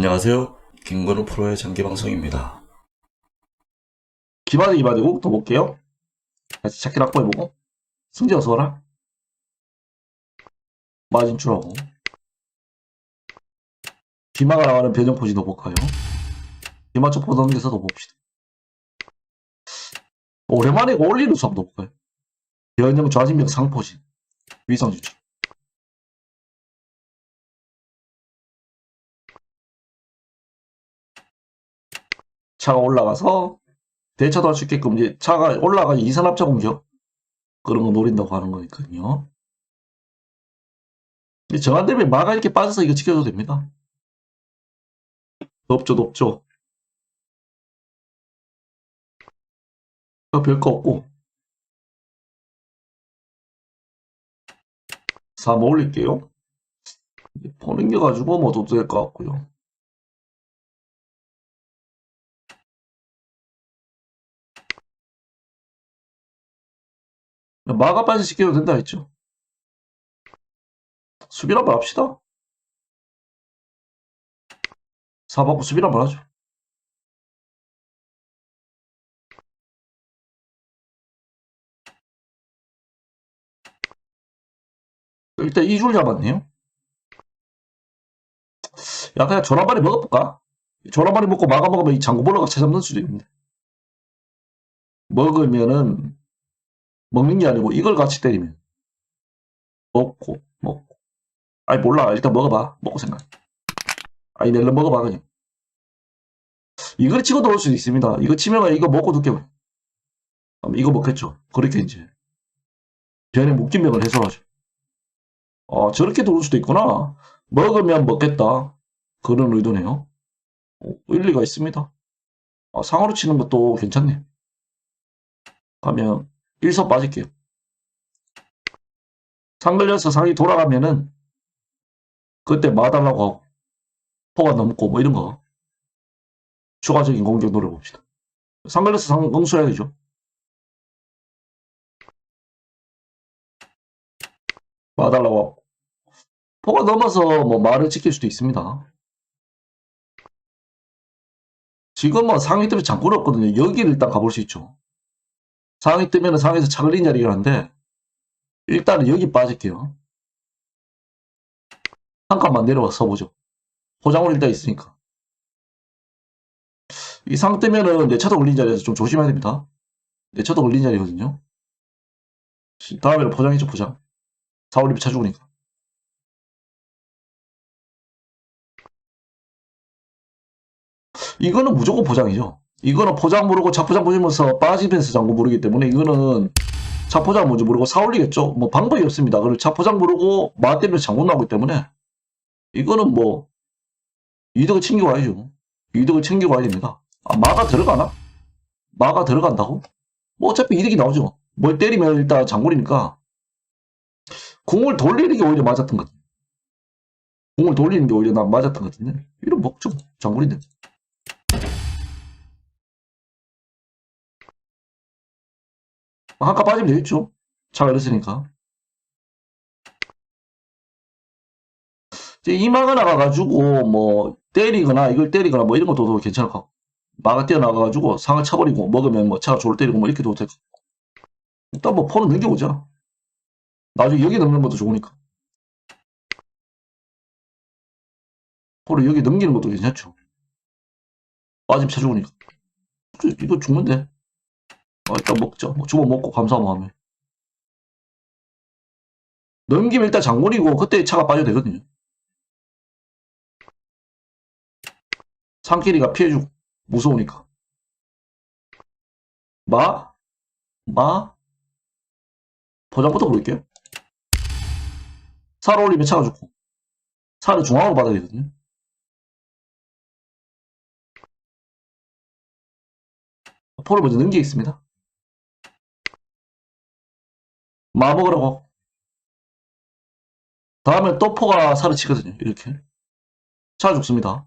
안녕하세요. 김건우 프로의 장기 방송입니다. 기반에 기반이고 또 볼게요. 다시 찾기 확보해보고 승재 어서 와라. 마진 줄하고 기마가 나가는 변형 포지도 볼까요? 기마 쪽 보던 데서도 봅시다. 오랜만에 올리는 수업도 볼까요? 변형 좌진명 상포진 위성 유지 차가 올라가서 대처도 할 수 있게끔 이제 차가 올라가 이산압차 공격 그런 거 노린다고 하는 거니까요. 근데 정한되면 마가 이렇게 빠져서 이거 지켜도 됩니다. 높죠, 높죠. 별거 없고 3 올릴게요. 보는 게 가지고 뭐 둬도 될 것 같고요. 마가 빠져 시켜도 된다 했죠. 수비를 한번 합시다. 4 받고 수비를 한번 하죠. 일단 2줄 잡았네요. 야, 그냥 전화발이 먹어볼까? 전화발이 먹고 마가 먹으면 이 장구볼러가 찾아먹는 수도 있는데. 먹으면은, 먹는 게 아니고 이걸 같이 때리면. 먹고, 먹고. 아니, 몰라. 일단 먹어봐. 먹고 생각. 아니, 낼름 먹어봐, 그냥. 이걸 치고 들어올 수도 있습니다. 이거 치면 이거 먹고 두께 봐. 그럼 이거 먹겠죠. 그렇게 이제. 변에 묶인 병을 해소하죠. 어, 저렇게 들어올 수도 있구나. 먹으면 먹겠다. 그런 의도네요. 어, 일리가 있습니다. 어, 상으로 치는 것도 괜찮네. 가면 1서 빠질게요. 상 걸려서 상이 돌아가면은 그때 마달라고 하고 포가 넘고 뭐 이런 거 추가적인 공격 노려봅시다. 상 걸려서 상 응수해야 되죠. 마달라고 하고 포가 넘어서 뭐 말을 지킬 수도 있습니다. 지금 뭐 상위 때문에 장구를 없거든요. 여기를 일단 가볼 수 있죠. 상위 뜨면 상위에서 차 걸린 자리긴 한데 일단은 여기 빠질게요. 한 칸만 내려와 서 보죠. 포장을 일단 있으니까. 이 상 뜨면은 내 차도 걸린 자리에서 좀 조심해야 됩니다. 내 차도 걸린 자리거든요. 다음에는 포장이죠, 포장. 4월 2차 죽으니까. 이거는 무조건 포장이죠. 이거는 포장 모르고 차포장 보시면서 빠지면서 장구 모르기 때문에 이거는 차포장 뭔지 모르고 사올리겠죠. 뭐 방법이 없습니다. 그걸 차포장 모르고 마 때문에 장구 나오기 때문에 이거는 뭐 이득을 챙겨와야죠. 이득을 챙겨와야 됩니다. 아, 마가 들어가나? 마가 들어간다고? 뭐 어차피 이득이 나오죠. 뭘 때리면 일단 장군이니까 공을 돌리는 게 오히려 맞았던 것 같아요. 공을 돌리는 게 오히려 나 맞았던 것 같은데 이런 먹죠. 장군인데. 한칸 빠지면 되겠죠. 차가 이랬으니까. 이제 이마가 나가가지고 뭐 때리거나 이걸 때리거나 뭐 이런 것도 더 괜찮을 것 같고 마가 뛰어나가가지고 상을 쳐버리고 먹으면 뭐 차가 졸 때리고 뭐 이렇게 도 되고 일단 뭐 폰은 넘겨보자. 나중에 여기 넘는 것도 좋으니까. 폰을 여기 넘기는 것도 괜찮죠. 차 죽으니까. 이거 죽는데. 어, 일단 먹죠. 뭐 주워 먹고 감사하면 하면. 넘기면 일단 장군이고 그때 차가 빠져도 되거든요. 상길이가 피해주고 무서우니까. 마? 마? 포장부터 부를게요. 살 올리면 차가 죽고 살을 중앙으로 받아야 되거든요. 포를 먼저 넘기겠습니다. 마 먹으라고. 뭐. 다음에 또 포가 살을 치거든요. 이렇게. 차 죽습니다.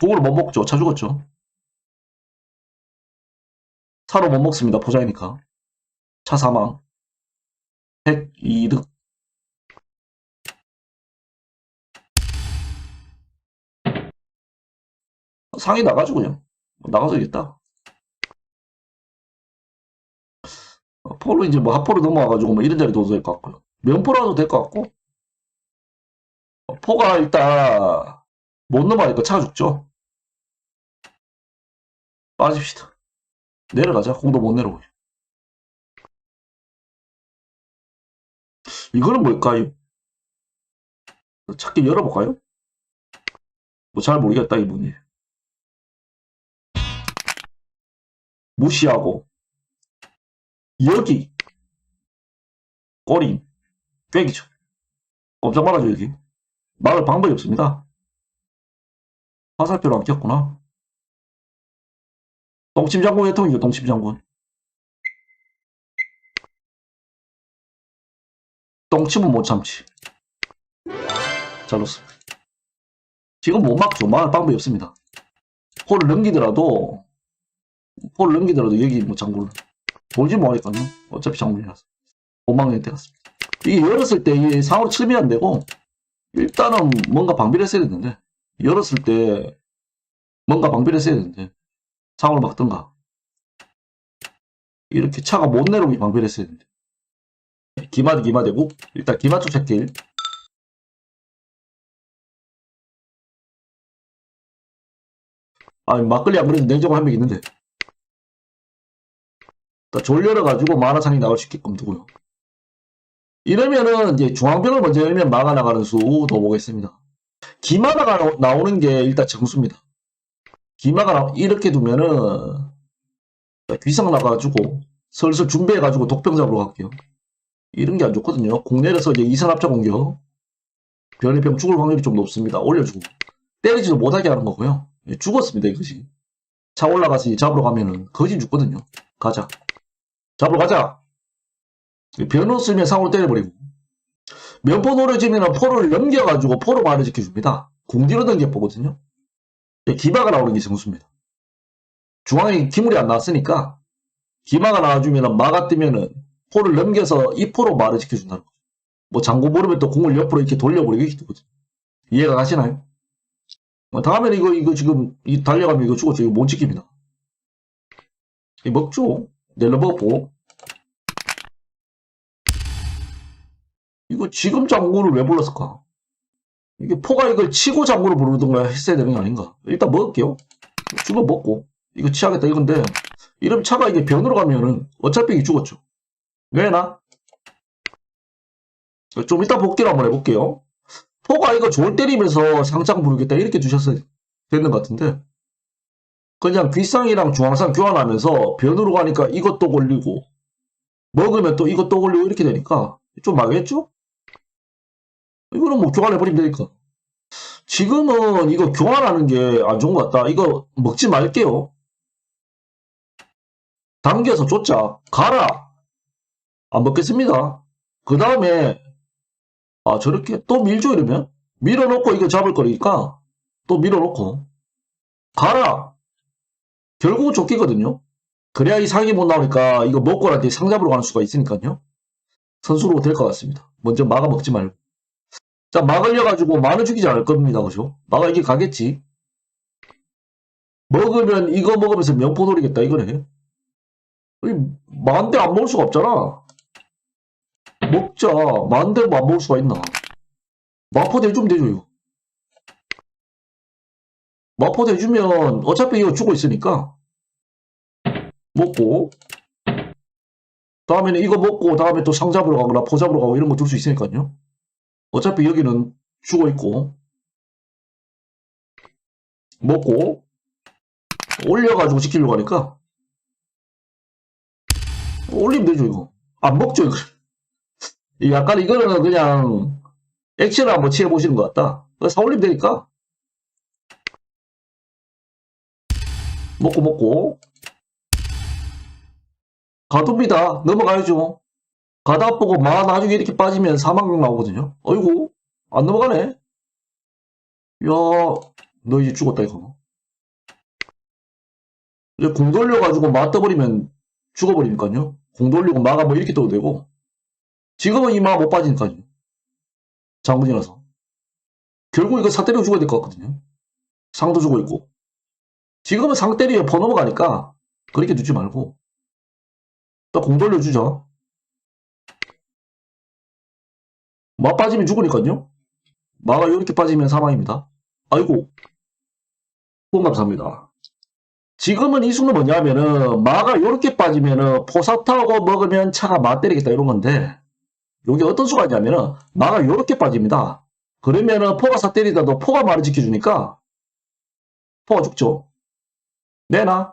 그걸 못 먹죠. 차 죽었죠. 차로 못 먹습니다. 보장이니까 차 사망. 102득 상이 나가지고 그냥 나가서 이겼다. 포로 이제 뭐 하포로 넘어와가지고 뭐 이런 자리 둬도 될 것 같고요. 면포라도 될 것 같고 어, 포가 일단 못 넘어가니까 차 죽죠. 빠집시다. 내려가자. 공도 못 내려오고. 이거는 뭘까요? 찾기 열어볼까요? 뭐 잘 모르겠다 이분이. 무시하고 여기 꼬리 꿰기죠. 꼼짝 말아줘 여기. 막을 방법이 없습니다. 화살표로 안 꼈구나. 똥침 장군 회통이죠 똥침 장군. 똥침은 못 참지. 잘랐습니다. 지금 못 막죠. 막을 방법이 없습니다. 홀을 넘기더라도 홀을 넘기더라도 여기 뭐 장군 을 돌지 못하니까요. 어차피 못 막는 데 같습니다. 이게 열었을 때이 상으로 칠면 안 되고 일단은 뭔가 방비를 했어야 되는데 열었을 때 뭔가 방비를 했어야 되는데 상으로 막든가. 이렇게 차가 못 내려오게 방비를 했어야 되는데. 기마도 기마 되고 일단 기마 쪽 찾길 아니 막걸리 안 그래도 냉장고 한 명 있는데 일단 졸 열어가지고 만화상이 나올 수 있게끔 두고요 이러면은 이제 중앙벽을 먼저 열면 막아 나가는 수도 보겠습니다 기마가 나- 나오는 게 일단 정수입니다 기마가 나- 이렇게 두면은 귀상 나가가지고 슬슬 준비해가지고 독병 잡으러 갈게요 이런 게 안 좋거든요. 공 내려서 이제 이선 합차 공격. 변이병 죽을 확률이 좀 높습니다. 올려주고. 때리지도 못하게 하는 거고요. 예, 죽었습니다, 이것이. 차 올라가서 잡으러 가면은 거진 죽거든요. 가자. 잡으러 가자! 변호 쓰면 상으로 때려버리고. 면포 노려지면 포를 넘겨가지고 포로 말을 지켜줍니다. 궁뒤로 넘겨보거든요. 예, 기마가 나오는 게 정수입니다. 중앙에 기물이 안 나왔으니까 기마가 나와주면 막아 뜨면은 포를 넘겨서 이 포로 말을 지켜준다는 거죠. 뭐 장고 모르면 또 공을 옆으로 이렇게 돌려버리고 이렇게 되거든. 이해가 가시나요? 뭐 다음에는 이거 이거 지금 이 달려가면 이거 죽었죠. 이거 못 지킵니다. 이 먹죠. 내려먹고 이거 지금 장군을 왜 불렀을까? 이게 포가 이걸 치고 장군을 부르던가 했어야 되는 게 아닌가? 일단 먹을게요. 죽어 먹고 이거 치하겠다 이건데 이러면 차가 이게 변으로 가면은 어차피 죽었죠. 왜나? 좀 이따 복귀를 한번 해볼게요. 포가 이거 졸 때리면서 상장 부르겠다 이렇게 두셨어야 되는 것 같은데 그냥 귓상이랑 중앙상 교환하면서 변으로 가니까 이것도 걸리고 먹으면 또 이것도 걸리고 이렇게 되니까 좀 망했죠? 이거는 뭐 교환해버리면 되니까 지금은 이거 교환하는 게 안 좋은 것 같다. 이거 먹지 말게요. 당겨서 쫓자. 가라. 안 먹겠습니다. 그 다음에 아 저렇게 또 밀죠 이러면 밀어놓고 이거 잡을 거니까 또 밀어놓고 가라 결국은 쫓기거든요. 그래야 이 상이 못 나오니까 이거 먹고 나한테 상 잡으러 가는 수가 있으니까요. 선수로 될 것 같습니다. 먼저 막아 먹지 말고. 자 막으려가지고 많은 죽이지 않을 겁니다. 그죠? 막아 이게 가겠지. 먹으면 이거 먹으면서 명포 노리겠다 이거네. 만대 안 먹을 수가 없잖아. 먹자. 만대로 안 먹을 수가 있나? 마포 되죠, 이거. 마포 대 주면 어차피 이거 죽어 있으니까 먹고 다음에는 이거 먹고 다음에 또 상 잡으러 가거나 포 잡으러 가고 이런 거둘수 있으니까요. 어차피 여기는 죽어 있고 먹고 올려가지고 지키려고 하니까 올리면 되죠, 이거. 안 먹죠, 이거. 이 약간 이거는 그냥 액션을 한번 취해보시는 것 같다. 사올림 되니까. 먹고 먹고. 가둡니다. 넘어가야죠. 가다 보고 마 나중에 이렇게 빠지면 사망각 나오거든요. 어이구 안 넘어가네. 야, 너 이제 죽었다 이거. 이제 공 돌려가지고 마 떠버리면 죽어버리니까요. 공 돌리고 마가 뭐 이렇게 떠도 되고. 지금은 이 마 못 빠지니까요. 장군이라서. 결국 이거 사 때리고 죽어야 될 것 같거든요. 상도 죽어 있고. 지금은 상 때리에 퍼 넘어가니까 그렇게 두지 말고 또 공 돌려주죠. 마 빠지면 죽으니까요. 마가 이렇게 빠지면 사망입니다. 아이고. 후원 감사합니다. 지금은 이 수는 뭐냐면은 마가 이렇게 빠지면은 포사타고 먹으면 차가 마 때리겠다 이런 건데 여기 어떤 수가 있냐면은 마가 이렇게 빠집니다. 그러면은 포가 사 때리다도 포가 말을 지켜주니까 포가 죽죠. 내놔.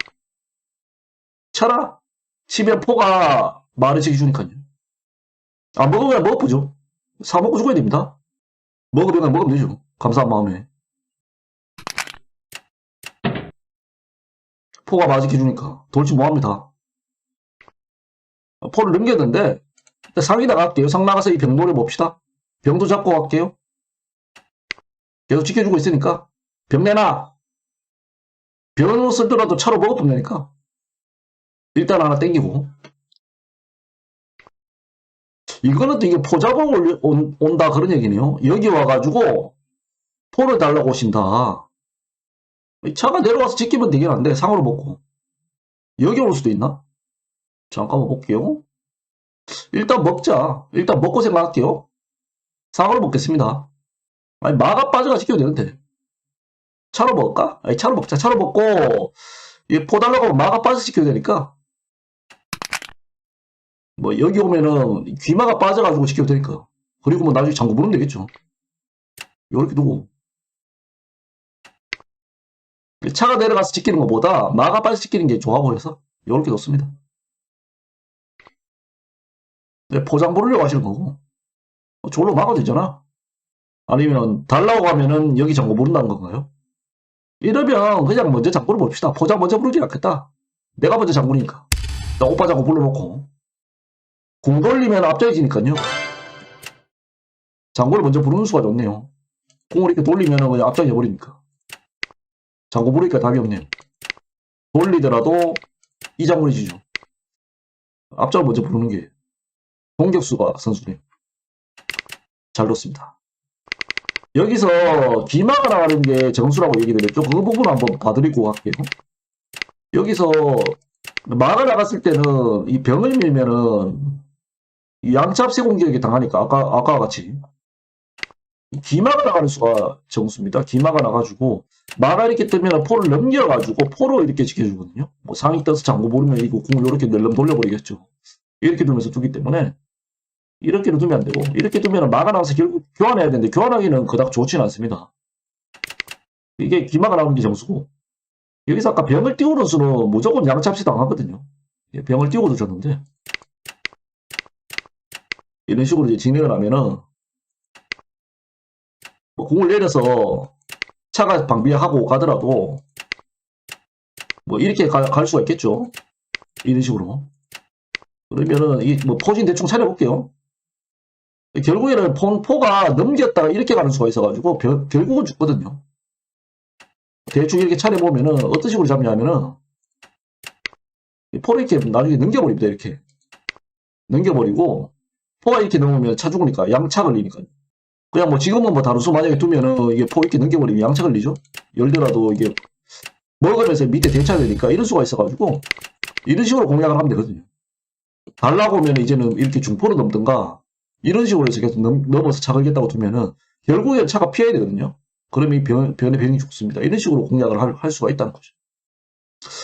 쳐라. 치면 포가 말을 지켜주니까요. 안 먹으면 먹어보죠. 사 먹고 죽어야 됩니다. 먹으면 그냥 먹으면 되죠. 감사한 마음에. 포가 말을 지켜주니까 돌지 뭐합니다. 포를 넘겼는데 상이 나갈게요. 상 나가서 이병 노려봅시다. 병도 잡고 갈게요. 계속 지켜주고 있으니까 병 내놔. 병을 쓸더라도 차로 먹어도 되니까 일단 하나 땡기고 이거는 또 이게 올리- 온, 온다 그런 얘기네요. 여기 와가지고 포를 달라고 오신다. 이 차가 내려와서 지키면 되긴 한데 상으로 먹고 여기 올 수도 있나? 잠깐만 볼게요. 일단 먹자. 일단 먹고 생각할게요. 상으로 먹겠습니다. 아니 마가 빠져가 지켜도 되는데 차로 먹을까? 아니 차로 먹자. 차로 먹고 이 포 달라고 하면 마가 빠져 지켜야 되니까 뭐 여기 오면은 귀마가 빠져가지고 지켜도 되니까 그리고 뭐 나중에 장구 부르면 되겠죠. 이렇게 두고 차가 내려가서 지키는 것보다 마가 빠져 지키는 게 좋아 보여서 이렇게 놓습니다. 네, 포장 부르려고 하시는 거고 어, 저걸로 막아도 되잖아. 아니면 달라고 하면은 여기 장구 부른다는 건가요? 이러면 그냥 먼저 장구를 봅시다. 포장 먼저 부르지 않겠다. 내가 먼저 장구니까. 나 오빠 장구 불러놓고 공 돌리면 앞장이지니까요. 장구를 먼저 부르는 수가 좋네요. 공을 이렇게 돌리면 그냥 앞장이 버리니까. 장구 부르니까 답이 없네요. 돌리더라도 이 장구를 지죠. 앞장을 먼저 부르는 게 공격수가 선수네요. 잘 넣습니다. 여기서 기마가 나가는 게 정수라고 얘기를 했죠. 그 부분 한번 봐드리고 갈게요. 여기서 마가 나갔을 때는 이 병을 밀면은 이 양잡세 공격에 당하니까 아까 아까와 같이 이 기마가 나가는 수가 정수입니다. 기마가 나가지고 마가 이렇게 뜨면 포를 넘겨가지고 포로 이렇게 지켜주거든요. 뭐 상이 떠서 장고 모르면 이거 공을 이렇게 낼름 돌려버리겠죠. 이렇게 두면서 두기 때문에 이렇게 두면 안 되고 이렇게 두면 마가 나가서 결국 교환해야 되는데 교환하기는 그닥 좋지는 않습니다. 이게 기마가 나오는 게 정수고 여기서 아까 병을 띄우는 수는 무조건 양잡시 당하거든요. 예, 병을 띄우고 줬는데 이런 식으로 이제 진행을 하면은 뭐 공을 내려서 차가 방비하고 가더라도 뭐 이렇게 가- 갈 수가 있겠죠. 이런 식으로. 그러면은 이 뭐 포진 대충 차려볼게요. 결국에는 폰 포가 넘겼다가 이렇게 가는 수가 있어가지고 벼- 결국은 죽거든요. 대충 이렇게 차려보면은 어떤 식으로 잡냐면은 이 포를 이렇게 나중에 넘겨버립니다. 이렇게 넘겨버리고 포가 이렇게 넘으면 차 죽으니까 양차 걸리니까 그냥 뭐 지금은 뭐 다루수 만약에 두면은 이게 포 이렇게 넘겨버리면 양차 걸리죠. 열더라도 이게 먹으면서 밑에 대차 되니까 이런 수가 있어가지고 이런 식으로 공략을 하면 되거든요. 달라고 하면 이제는 이렇게 중포로 넘든가 이런 식으로 해서 계속 넘, 넘어서 차 걸겠다고 두면은 결국에 차가 피해야 되거든요. 그러면 이 변, 변의 병이 죽습니다. 이런 식으로 공략을 할, 할 수가 있다는 거죠.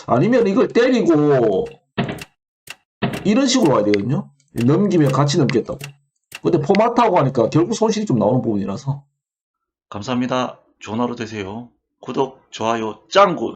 아니면 이걸 때리고 이런 식으로 와야 되거든요. 넘기면 같이 넘겠다고. 근데 포마타고 하니까 결국 손실이 좀 나오는 부분이라서 감사합니다. 좋은 하루 되세요. 구독, 좋아요, 짱구!